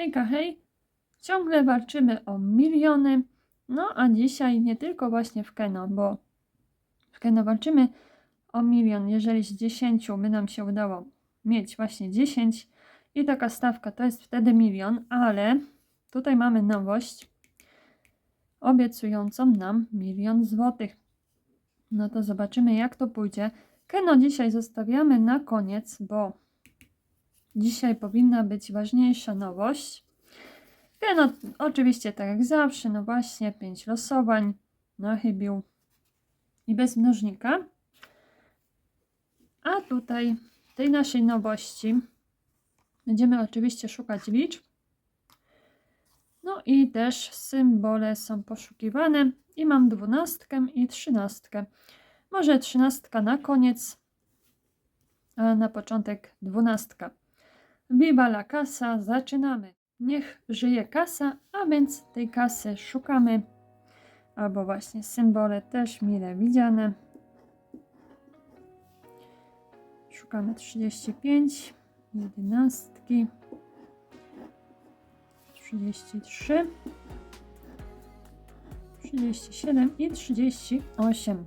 Hejka, hej! Ciągle walczymy o miliony. No a dzisiaj nie tylko właśnie w Keno, bo w Keno walczymy o milion. Jeżeli z 10 by nam się udało mieć właśnie 10 i taka stawka to jest wtedy milion, ale tutaj mamy nowość obiecującą nam milion złotych. No to zobaczymy jak to pójdzie. Keno dzisiaj zostawiamy na koniec, bo dzisiaj powinna być ważniejsza nowość. Keno oczywiście tak jak zawsze, no właśnie 5 losowań na chybił i bez mnożnika. A tutaj tej naszej nowości będziemy oczywiście szukać liczb. No i też symbole są poszukiwane i mam dwunastkę i trzynastkę. Może trzynastka na koniec, a na początek dwunastka. Viva la kasa, zaczynamy. Niech żyje kasa, a więc tej kasy szukamy. Albo właśnie symbole też mile widziane. Szukamy 35, jedenastki, 33, 37 i 38.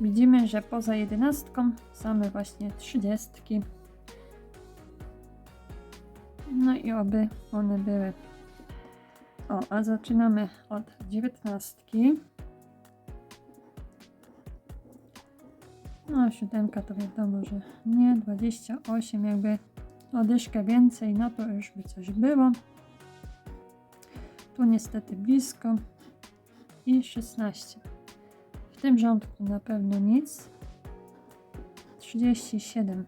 Widzimy, że poza jedenastką same właśnie trzydziestki. No i oby one były. O, a zaczynamy od dziewiętnastki. No, siódemka to wiadomo, że nie. 28 jakby o dyszkę więcej, no to już by coś było. Tu niestety blisko. I 16. W tym rządku na pewno nic. 37.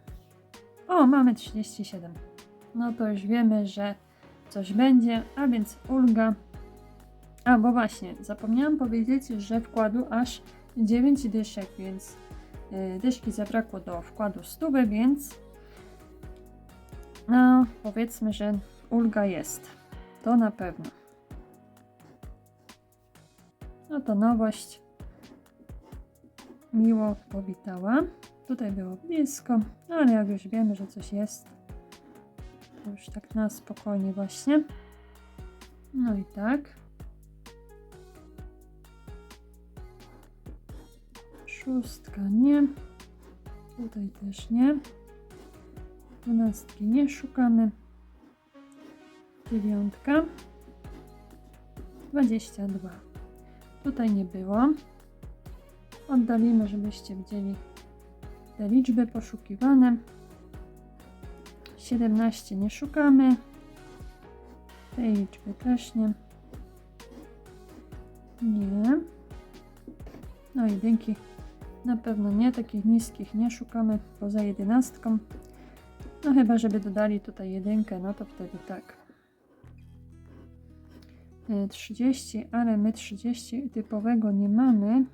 O, mamy 37 no to już wiemy, że coś będzie, a więc ulga. A, bo właśnie, zapomniałam powiedzieć, że wkładu aż 9 dyszek, więc yy, dyszki zabrakło do wkładu stówy, więc no, powiedzmy, że ulga jest. To na pewno. No to nowość. Miło powitała. Tutaj było blisko, no ale jak już wiemy, że coś jest, już tak na spokojnie właśnie. No i tak. Szóstka nie. Tutaj też nie. Dwunastki nie szukamy. Dziewiątka. Dwadzieścia dwa. Tutaj nie było. Oddalimy, żebyście widzieli te liczby poszukiwane. 17 nie szukamy. Tej liczby też nie. Nie. No jedynki na pewno nie. Takich niskich nie szukamy poza jedenastką. No chyba, żeby dodali tutaj jedynkę, no to wtedy tak. 30, ale my 30 typowego nie mamy.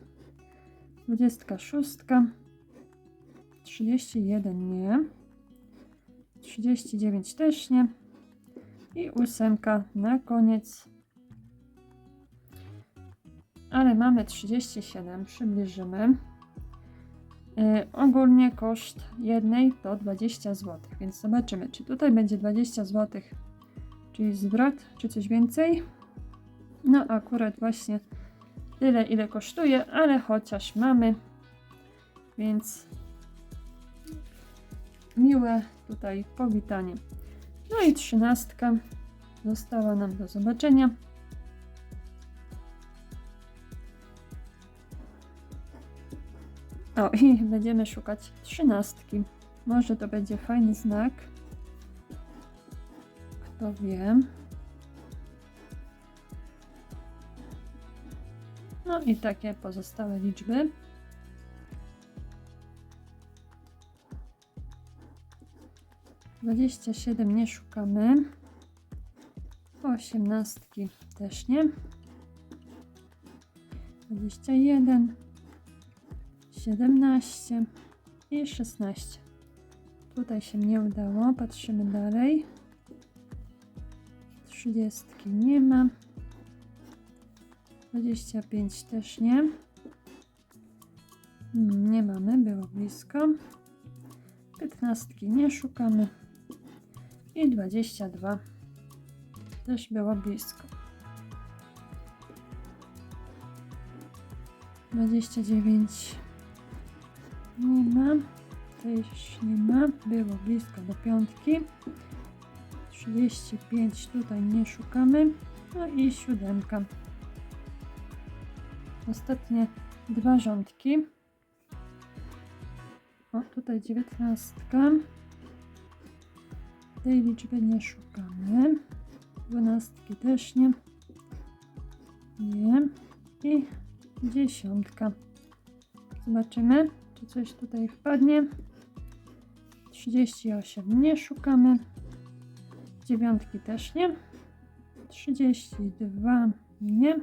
26, 31 nie. 39 też nie. I ósemka na koniec. Ale mamy 37, przybliżymy. Yy, ogólnie koszt jednej to 20 zł, więc zobaczymy, czy tutaj będzie 20 zł, czyli zwrot, czy coś więcej. No akurat właśnie tyle, ile kosztuje, ale chociaż mamy, więc miłe tutaj powitanie. No i trzynastka została nam do zobaczenia. O, i będziemy szukać trzynastki. Może to będzie fajny znak. Kto wie. No i takie pozostałe liczby. 27 nie szukamy. Osiemnastki też nie. 21, 17 i 16. Tutaj się nie udało. Patrzymy dalej. 30 nie ma. 25 też nie. Hmm, nie mamy, było blisko. 15 nie szukamy i 22 też było blisko. 29 nie ma, też nie ma, było blisko do piątki. 35 tutaj nie szukamy, no i siódemka. Ostatnie dwa rządki. O, tutaj dziewiętnastka. Tej liczby nie szukamy. Dwunastki też nie. Nie. I dziesiątka. Zobaczymy, czy coś tutaj wpadnie. 38 nie szukamy. Dziewiątki też nie. 32 nie.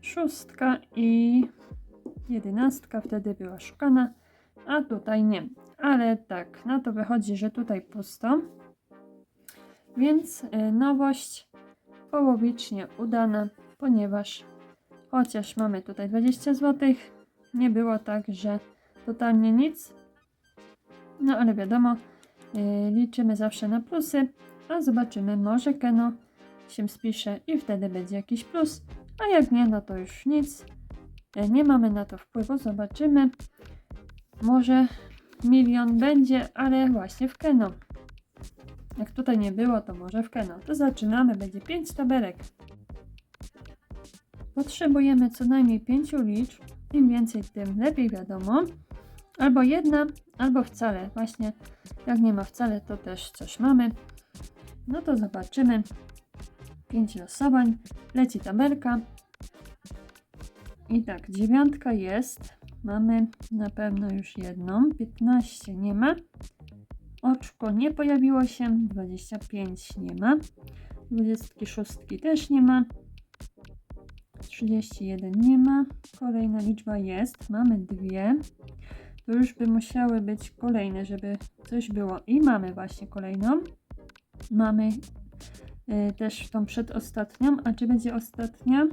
Szóstka i jedenastka wtedy była szukana, a tutaj nie. Ale tak, na to wychodzi, że tutaj pusto. Więc y, nowość połowicznie udana, ponieważ chociaż mamy tutaj 20 zł, nie było tak, że totalnie nic. No ale wiadomo, y, liczymy zawsze na plusy, a zobaczymy, może Keno się spisze i wtedy będzie jakiś plus, a jak nie, no to już nic. Y, Nie mamy na to wpływu, zobaczymy. Może milion będzie, ale właśnie w Keno. Jak tutaj nie było, to może w Keno. To zaczynamy, będzie 5 tabelek. Potrzebujemy co najmniej 5 liczb. Im więcej, tym lepiej wiadomo. Albo jedna, albo wcale. Właśnie jak nie ma wcale, to też coś mamy. No to zobaczymy. 5 losowań. Leci tabelka. I tak, dziewiątka jest. Mamy na pewno już jedną. 15 nie ma. Oczko nie pojawiło się. 25 nie ma. 26 też nie ma. 31 nie ma. Kolejna liczba jest. Mamy dwie. To już by musiały być kolejne, żeby coś było. I mamy właśnie kolejną. Mamy y, też tą przedostatnią. A czy będzie ostatnia?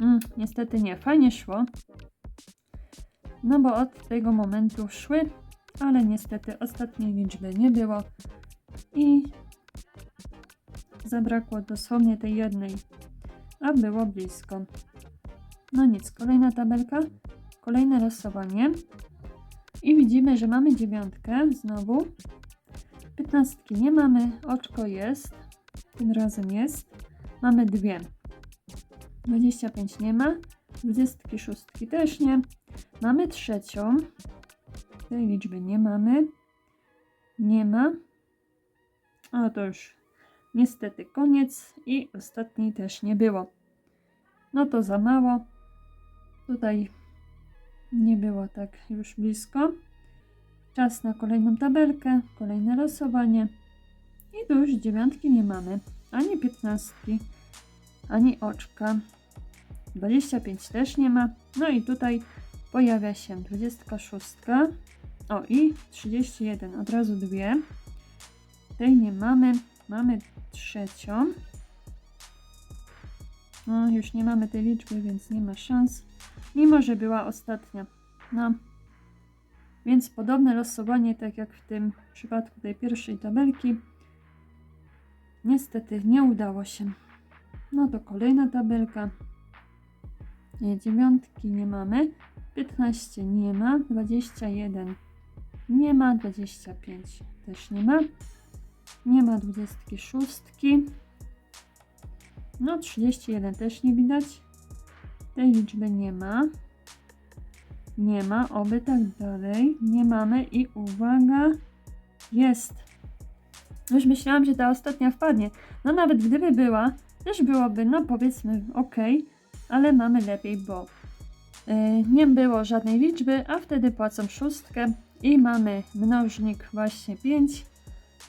Mm, niestety nie. Fajnie szło. No bo od tego momentu szły, ale niestety ostatniej liczby nie było. I zabrakło dosłownie tej jednej, a było blisko. No nic, kolejna tabelka, kolejne losowanie. I widzimy, że mamy dziewiątkę znowu. Piętnastki nie mamy, oczko jest, tym razem jest. Mamy dwie. 25 nie ma, 26 też nie. Mamy trzecią. Tej liczby nie mamy. Nie ma. A to już niestety koniec i ostatniej też nie było. No to za mało. Tutaj nie było tak już blisko. Czas na kolejną tabelkę, kolejne losowanie. I tu już dziewiątki nie mamy, ani piętnastki, ani oczka. 25 też nie ma. No i tutaj pojawia się 26. O i 31, od razu dwie. Tej nie mamy. Mamy trzecią. No, już nie mamy tej liczby, więc nie ma szans. Mimo, że była ostatnia. No. Więc podobne losowanie, tak jak w tym przypadku tej pierwszej tabelki. Niestety nie udało się. No to kolejna tabelka. Nie, dziewiątki nie mamy. 15 nie ma. 21 nie ma. 25 też nie ma. Nie ma 26. No 31 też nie widać. Tej liczby nie ma. Nie ma, oby tak dalej. Nie mamy i uwaga, jest. Już myślałam, że ta ostatnia wpadnie. No nawet gdyby była, też byłoby, no powiedzmy, ok, ale mamy lepiej, bo nie było żadnej liczby, a wtedy płacą szóstkę i mamy mnożnik właśnie 5,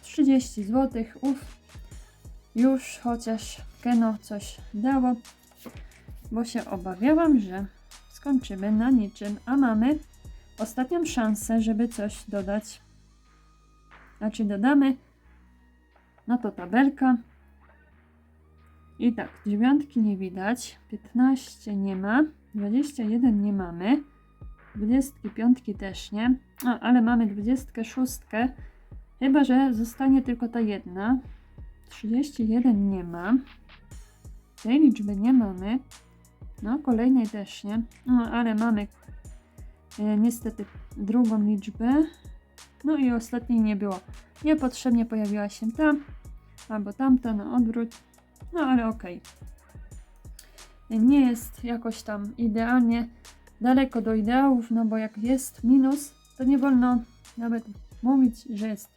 30 zł. Uf, już chociaż Keno coś dało, bo się obawiałam, że skończymy na niczym, a mamy ostatnią szansę, żeby coś dodać. A czy dodamy? No to tabelka. I tak, dziewiątki nie widać, 15 nie ma, 21 nie mamy, 25 też nie, a, ale mamy 26, chyba że zostanie tylko ta jedna. 31 nie ma. Tej liczby nie mamy. No, kolejnej też nie. No, ale mamy e, niestety drugą liczbę. No i ostatniej nie było. Niepotrzebnie pojawiła się ta albo tamta na odwrót. No ale okej. Nie jest jakoś tam idealnie daleko do ideałów, no bo jak jest minus, to nie wolno nawet mówić, że jest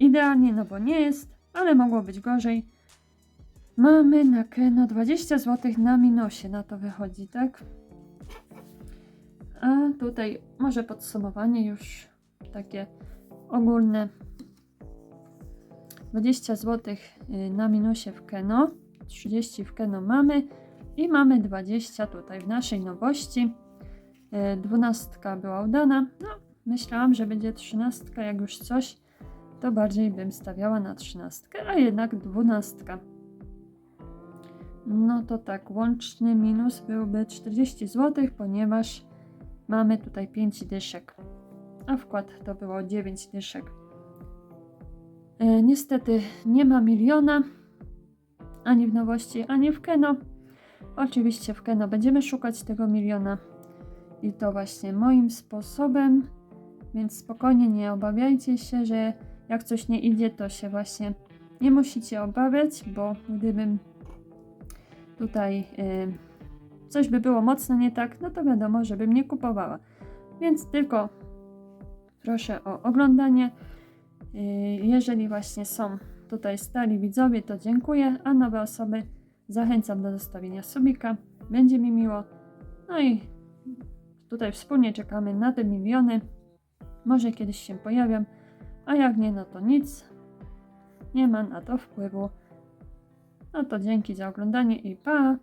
idealnie, no bo nie jest, ale mogło być gorzej. Mamy na Keno 20 zł na minusie, na to wychodzi, tak? A tutaj może podsumowanie już takie ogólne. 20 zł na minusie w Keno, 30 w Keno mamy i mamy 20 tutaj w naszej nowości. Y, Dwunastka była udana. No, myślałam, że będzie trzynastka, jak już coś, to bardziej bym stawiała na trzynastkę, a jednak dwunastka. No to tak, łączny minus byłby 40 zł, ponieważ mamy tutaj 5 dyszek, a wkład to było 9 dyszek. E, niestety nie ma miliona ani w nowości, ani w Keno. Oczywiście w Keno będziemy szukać tego miliona i to właśnie moim sposobem, więc spokojnie nie obawiajcie się, że jak coś nie idzie, to się właśnie nie musicie obawiać, bo gdybym tutaj y, coś by było mocno nie tak, no to wiadomo, żebym nie kupowała. Więc tylko proszę o oglądanie. Y, jeżeli właśnie są tutaj stali widzowie, to dziękuję, a nowe osoby zachęcam do zostawienia subika. Będzie mi miło. No i tutaj wspólnie czekamy na te miliony. Może kiedyś się pojawią, a jak nie, no to nic. Nie ma na to wpływu. No to dzięki za oglądanie i pa!